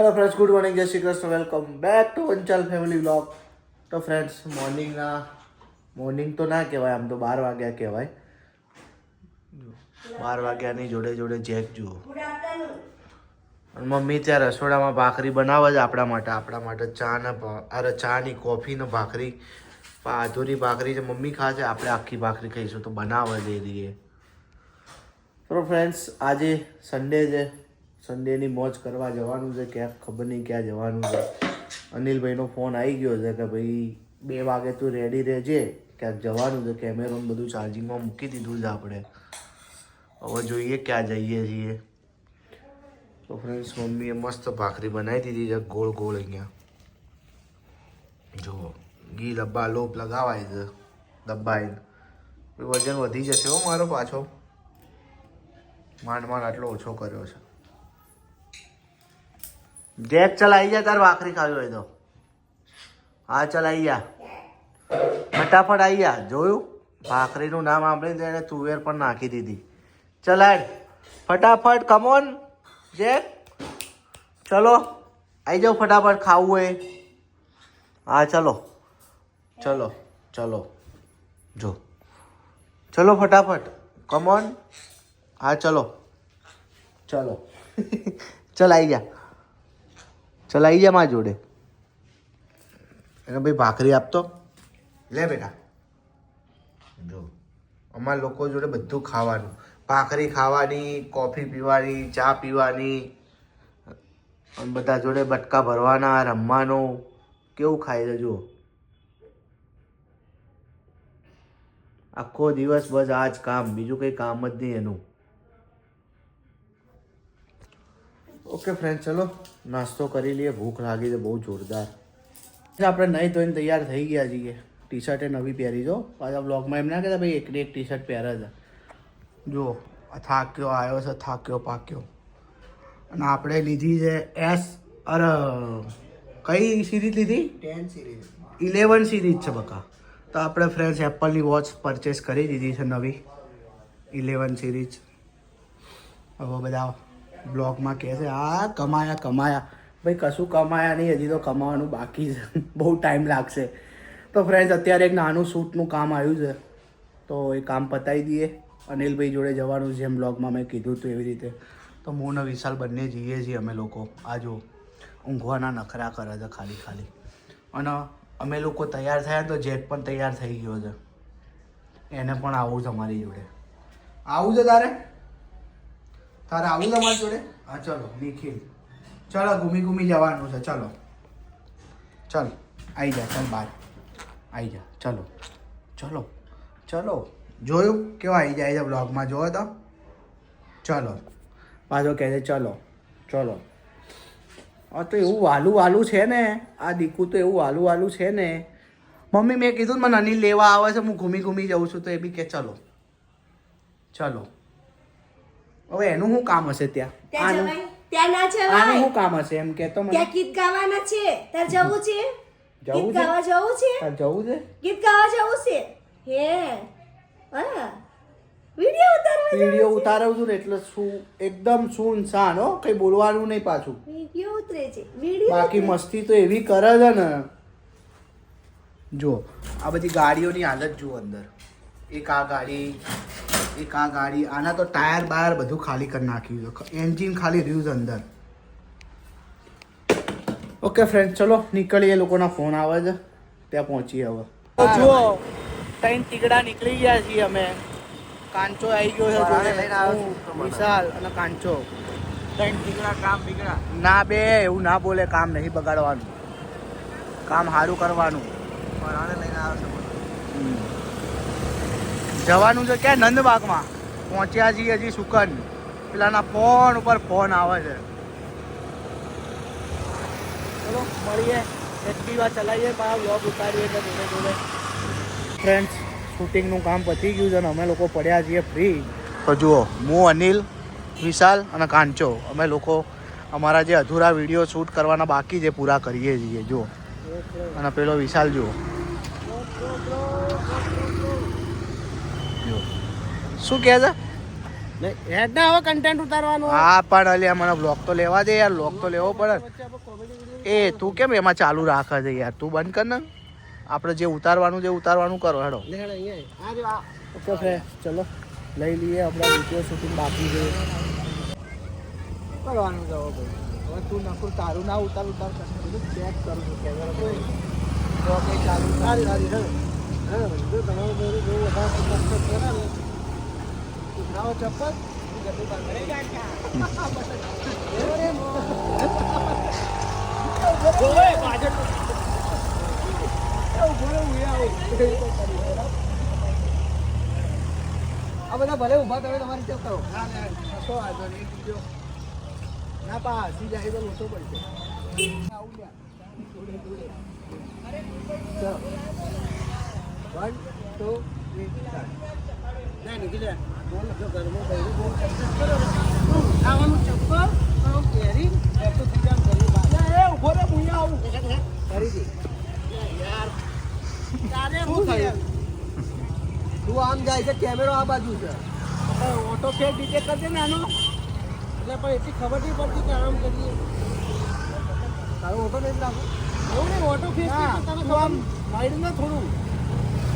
Hello friends good morning જય Shri Krishna welcome back to Vanchal family blog તો friends મોર્નિંગના morning તો ના કહેવાય આમ તો બાર વાગ્યા કહેવાય બાર વાગ્યાની જોડે જોડે જેક જુઓ મમ્મી ત્યાં રસોડામાં ભાખરી બનાવે છે આપણા માટે આપણા માટે ચા ને અરે ચા ની કોફી ને ભાખરી અધૂરી ભાખરી છે મમ્મી ખાશે આપણે આખી ભાખરી ખાઈશું તો બનાવે છે એ રીતે તો ફ્રેન્ડ્સ આજે સન્ડે છે સન્ડેની મોજ કરવા જવાનું છે, ક્યાંક ખબર નહીં ક્યાં જવાનું છે. અનિલભાઈનો ફોન આવી ગયો છે કે ભાઈ, બે વાગે તું રેડી રહેજે, ક્યાંક જવાનું છે. કેમેરો બધું ચાર્જિંગમાં મૂકી દીધું છે આપણે. હવે જોઈએ ક્યાં જઈએ છીએ. તો ફ્રેન્ડ્સ મમ્મીએ મસ્ત ભાખરી બનાવી દીધી છે, ગોળ ગોળ અહીંયા. જો ઘી, ડબ્બા, લોપ લગાવાય છે દબાઈને વજન વધી જશે હો મારો પાછો. માંડ માંડ આટલો ઓછો કર્યો છે. જેક ચલ આવી જા તાર ભાખરી ખાવી હોય તો. હા ચલ આવી જા ફટાફટ આવી જા જોયું? ભાખરીનું નામ સાંભળીને એને તુવેર પણ નાખી દીધી. ચલ હેડ ફટાફટ કમોન જેક ચલો. આવી જાઓ ફટાફટ, ખાવું હોય. હા, ચલો. ચલો ચલો. જો. ચલો ફટાફટ. કમોન હા, ચલો. ચલો. ચલ આવી જા ચલ આવી જા મારા જોડે એને ભાઈ ભાખરી આપતો? લે બેટા. જો, અમારા લોકો જોડે બધું ખાવાનું. ભાખરી ખાવાની, કોફી પીવાની, ચા પીવાની બધા જોડે બટકા ભરવાના, રમવાનું. કેવું ખાઈ જુઓ. આખો દિવસ બસ આ જ કામ, બીજું કંઈ કામ જ નહીં એનું. ઓકે ફ્રેન્ડ ચલો નાસ્તો કરી લઈએ. ભૂખ લાગી છે બહુ જોરદાર. આપણે નહીં ધોઈને તૈયાર થઈ ગયા છીએ. ટી શર્ટે નવી પહેરી જો પાછા બ્લોગમાં એમ ના કહેતા ભાઈ એકને એક ટી શર્ટ પહેરે છે. જો આ થાક્યો આવ્યો છે થાક્યો પાક્યો. અને આપણે લીધી છે એસ અરે કઈ સિરીઝ લીધી? ટેન સિરીઝ ઇલેવન સિરીઝ છે બકા. તો આપણે ફ્રેન્ડ્સ એપલની વોચ પરચેસ કરી દીધી છે નવી. ઇલેવન સિરીઝ હવે બધા બ્લોગમાં કહે છે, આ કમાયા કમાયા. ભાઈ, કશું કમાયા નહીં, હજી તો કમાવાનું બાકી છે. બહુ ટાઈમ લાગશે. તો ફ્રેન્ડ્સ અત્યારે એક નાનું શૂટનું કામ આવ્યું છે. તો એ કામ પતાવી દઈએ. અનિલભાઈ જોડે જવાનું જેમ બ્લોગમાં મેં કીધું હતું એવી રીતે. તો હું ને વિશાલ બંને જઈએ છીએ અમે લોકો. આ જો ઊંઘવાના નખરા કરે છે ખાલી ખાલી. અને અમે લોકો તૈયાર થયા તો જેક પણ તૈયાર થઈ ગયો છે. એને પણ આવું છે અમારી જોડે. આવું છે તારે? તારે આવું તમારી જોડે? હા ચલો નિખિલ ચલો ઘૂમી ઘૂમી જવાનું છે ચલો. ચલ આવી જા ચાલ બાર. આવી જા ચલો. ચલો ચલો. જોયું? કેવો આવી જાય છે બ્લોગમાં જોયો તો. ચલો. પાછો કહે છે ચલો ચલો. આ તો એવું વાલું વાલું છે ને. આ દીકુ તો એવું વાલું વાલું છે ને. મમ્મી મેં કીધું મને અનિલ લેવા આવે છે હું ઘૂમી ઘૂમી જાઉં છું તો એ બી કે ચલો. ચલો. હવે એનું શું કામ હશે ત્યાં? ત્યાં આનું? જવાય? ત્યાં ના આનું શું કામ હશે એમ કે તો મને? ત્યાં ગીત ગાવાના છે. તાર જવું છે? જવું છે? ગાવા જવું છે? તાર જવું છે? ગીત ગાવા જવું છે? હે. હા. વિડિયો ઉતારવા વીડિયો ઉતારવું છું ને એટલે શું એકદમ સુનસાન હો. કઈ બોલવાનું નહીં પાછું. વિડિયો ઉતરે છે. વિડિયો બાકી મસ્તી તો એવી કરે છે ને. જો આ બધી ગાડીઓની હાલત જુઓ અંદર. એક આ ગાડી એક આ ગાડી આના તો ટાયર બાયર બધું ખાલી કરી નાખ્યું છે. એન્જિન ખાલી રહ્યું અંદર. ઓકે ફ્રેન્ડ ચલો નીકળીએ લોકોના ફોન આવે છે. ત્યાં પહોંચીએ હવે. જુઓ ત્રણ ટીકડા નીકળી ગયા છીએ અમે. કાંચો આવી ગયો છે. વિશાલ અને કાંચો. ત્રણ ટીકડા કામ બીગડા. ના બે એવું ના બોલે કામ નહીં બગાડવાનું. કામ સારું કરવાનું. પરાણે લઈને આવ્યો છું. જવાનું છે ક્યાં? નંદબાગમાં. પહોંચ્યા છીએ હજી સુકન. પેલાના ફોન ઉપર ફોન આવે છે. ચલો મળીએ. એક્ટિવા ચલાવીએ પણ વ્લોગ ઉતારીએ એટલે જોડે જોડે. ફ્રેન્ડ્સ શૂટિંગનું કામ પતી ગયું છે અને અમે લોકો પડ્યા છીએ ફ્રી તો જુઓ હું અનિલ વિશાલ અને કાંચો. અમે લોકો અમારા જે અધૂરા વીડિયો શૂટ કરવાના બાકી જે પૂરા કરીએ છીએ. જુઓ. અને પેલો વિશાલ જુઓ. શું કહે છે? હેડ ના હવે કન્ટેન્ટ ઉતારવાનું. હા પણ અલ્યા મને બ્લોગ તો લેવા દે યાર બ્લોગ તો લેવો પડે. એ તું કેમ એમાં ચાલુ રાખે છે યાર? તું બંધ કર ને. આપણે જે ઉતારવાનું જે ઉતારવાનું કરો હેડો. ઓકે ફ્રેન્ડ ચલો. લઈ લઈએ આપણા વીડિયો શૂટિંગ બાકી છે. કરવાનું ભાઈ. હવે તું નખું તારું ના ઉતાર ઉતાર. ચેક કરું છું કેમેરા તો કઈ ચાલુ સારી સારી આ બધા ભલે ઊભા તમે તમારી ચેક કરો કશો વાંધો નહીં ના પા હસી જાય તો ઓછો પડશે આવું લ્યા. જોડે, ટુ start. ના, નીકળી જો ઘરમાં બૈરું બોલ કરતા કરો ને. શું? ખાવાનું ચપ્પલ, આમ પહેરી, એટલું બીજામ કરી એ, રે, હું આવું. ફરીથી. શું થયું? તું આમ જાય છે કેમેરો આ બાજુ છે ઓટો ફેર ડીજે કરજે ને આનો એટલે પણ એટલી ખબર નહીં પડતી કે આમ કરીએ તારો ઓટો નહીં લાગુ એવું નહીં ઓટો ફેર તું આમ સાઈડ થોડું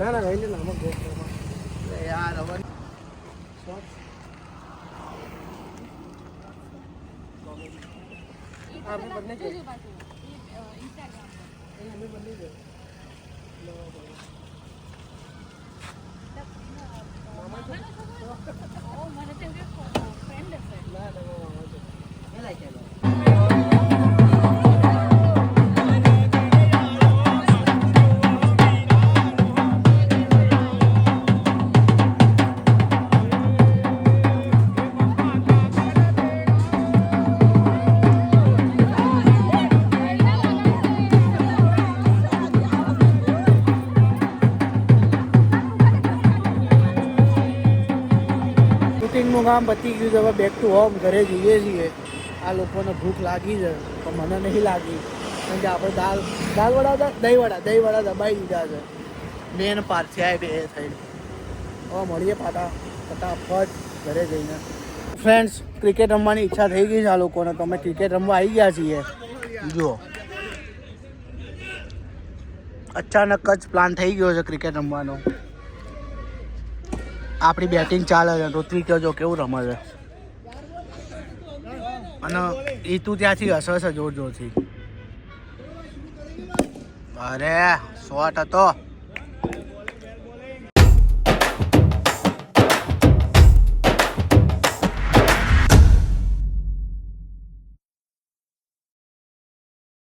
ના, ના, લઈ લે ને, આમાં ગોપ્રોમાં. એટલે યાર હવે આપણે બંને કામ પતી ગયું છે, હવે બેક ટુ હોમ ઘરે જઈએ છીએ. આ લોકોને ભૂખ લાગી છે, પણ મને નહીં લાગી. કારણ કે આપણે દાલ દાલ વડા દહીં વડા દહીં વડા દબાઈ દીધા છે. મેન પારથિયા બે થઈ. હવે મળીએ પાટા ફટાફટ ઘરે જઈને. ફ્રેન્ડ્સ ક્રિકેટ રમવાની ઈચ્છા થઈ ગઈ છે આ લોકોને. તો અમે ક્રિકેટ રમવા આવી ગયા છીએ? જુઓ. અચાનક જ પ્લાન થઈ ગયો છે ક્રિકેટ રમવાનો. આપણી બેટિંગ ચાલે છે. ઋત્વિક જો કેવું રમે છે? અને એ તું ત્યાંથી હસે છે જોર જોરથી અરે શોટ હતો.